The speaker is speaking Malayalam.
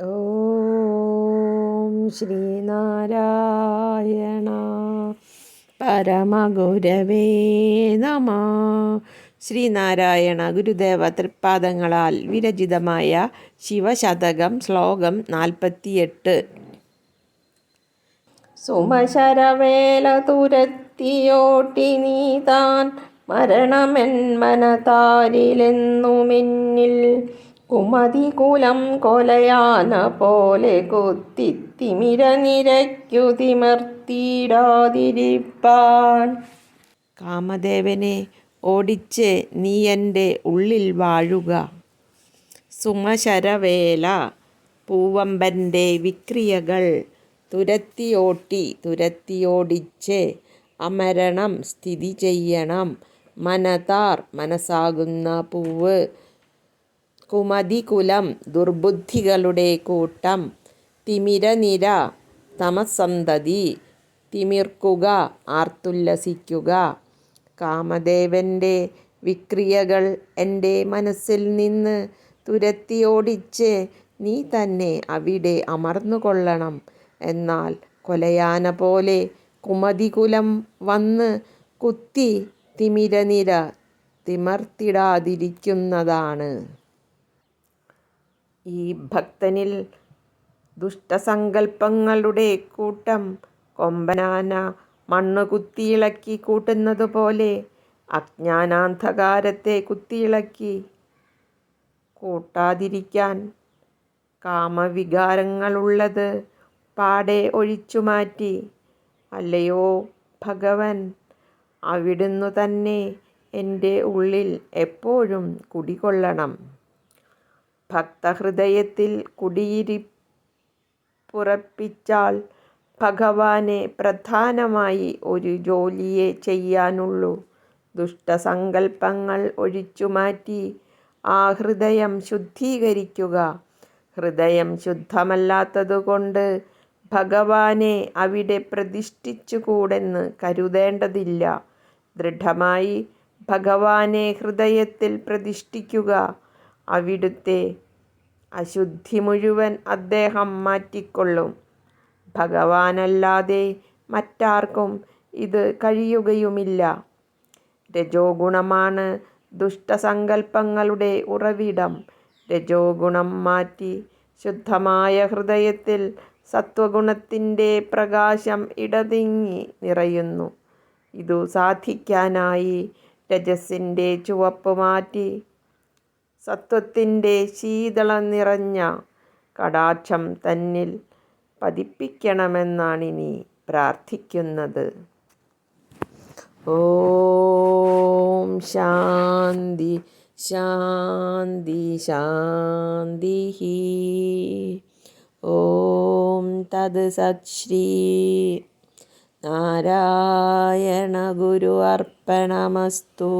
ഓം ശ്രീനാരായണ പരമഗുരവേ നമ. ശ്രീനാരായണ ഗുരുദേവ തൃപ്പാദങ്ങളാൽ വിരചിതമായ ശിവശതകം ശ്ലോകം നാൽപ്പത്തിയെട്ട്. സുമശരവേല തുരത്തിയോട്ടി നീതാൻ മരണമെന്മനതാരിലെന്നുമെന്നിൽ കുമതികുലം കൊലയാന പോലെ കുത്തിത്തിമിര നിരയ്ക്കു തിമർത്തിയിടാതിരിപ്പാൻ. കാമദേവനെ ഓടിച്ച് നീ എന്റെ ഉള്ളിൽ വാഴുക. സുമശരവേല പൂവമ്പന്റെ വിക്രിയകൾ തുരത്തിയോട്ടി തുരത്തിയോടിച്ച് അമരണം സ്ഥിതി ചെയ്യണം. മനതാർ മനസ്സാകുന്ന പൂവ് കുമതികുലം ദുർബുദ്ധികളുടെ കൂട്ടം. തിമിരനിര തമസന്തതി തിമിർക്കുക ആർത്തുല്ലസിക്കുക. കാമദേവന്റെ വിക്രിയകൾ എന്റെ മനസ്സിൽ നിന്ന് തുരത്തിയോടിച്ച് നീ തന്നെ അവിടെ അമർന്നുകൊള്ളണം എന്നാൽ കൊലയാന പോലെ കുമതികുലം വന്ന് കുത്തി തിമിരനിര തിമർത്തിടാതിരിക്കുന്നതാണ്. ഈ ഭക്തനിൽ ദുഷ്ടസങ്കല്പങ്ങളുടെ കൂട്ടം കൊമ്പനാന മണ്ണ് കുത്തിയിളക്കി കൂട്ടുന്നതുപോലെ അജ്ഞാനാന്ധകാരത്തെ കുത്തിയിളക്കി കൂട്ടാതിരിക്കാൻ കാമവികാരങ്ങളുള്ളത് പാടെ ഒഴിച്ചുമാറ്റി അല്ലയോ ഭഗവൻ അവിടുന്നു തന്നെ എന്റെ ഉള്ളിൽ എപ്പോഴും കുടികൊള്ളണം. ഭക്തഹൃദയത്തിൽ കുടിയിരിപ്പുറപ്പിച്ചാൽ ഭഗവാനെ പ്രധാനമായി ഒരു ജോലിയെ ചെയ്യാനുള്ളൂ. ദുഷ്ടസങ്കല്പങ്ങൾ ഒഴിച്ചുമാറ്റി ആ ഹൃദയം ശുദ്ധീകരിക്കുക. ഹൃദയം ശുദ്ധമല്ലാത്തതുകൊണ്ട് ഭഗവാനെ അവിടെ പ്രതിഷ്ഠിച്ചുകൂടെന്ന് കരുതേണ്ടതില്ല. ദൃഢമായി ഭഗവാനെ ഹൃദയത്തിൽ പ്രതിഷ്ഠിക്കുക. അവിടുത്തെ അശുദ്ധി മുഴുവൻ അദ്ദേഹം മാറ്റിക്കൊള്ളും. ഭഗവാനല്ലാതെ മറ്റാർക്കും ഇത് കഴിയുകയുമില്ല. രജോ ഗുണമാണ് ദുഷ്ടസങ്കല്പങ്ങളുടെ ഉറവിടം. രജോഗുണം മാറ്റി ശുദ്ധമായ ഹൃദയത്തിൽ സത്വഗുണത്തിന്റെ പ്രകാശം ഇടതിങ്ങി നിറയുന്നു. ഇതു സാധിക്കാനായി രജസിന്റെ ചുവപ്പ് മാറ്റി സത്വത്തിന്റെ ശീതളം നിറഞ്ഞ കടാക്ഷം തന്നിൽ പതിപ്പിക്കണമെന്നാണിനി പ്രാർത്ഥിക്കുന്നത്. ഓം ശാന്തി ശാന്തി ശാന്തി ഓം തത് സത് ശ്രീ. നാരായണ ഗുരു അർപ്പണമസ്തു.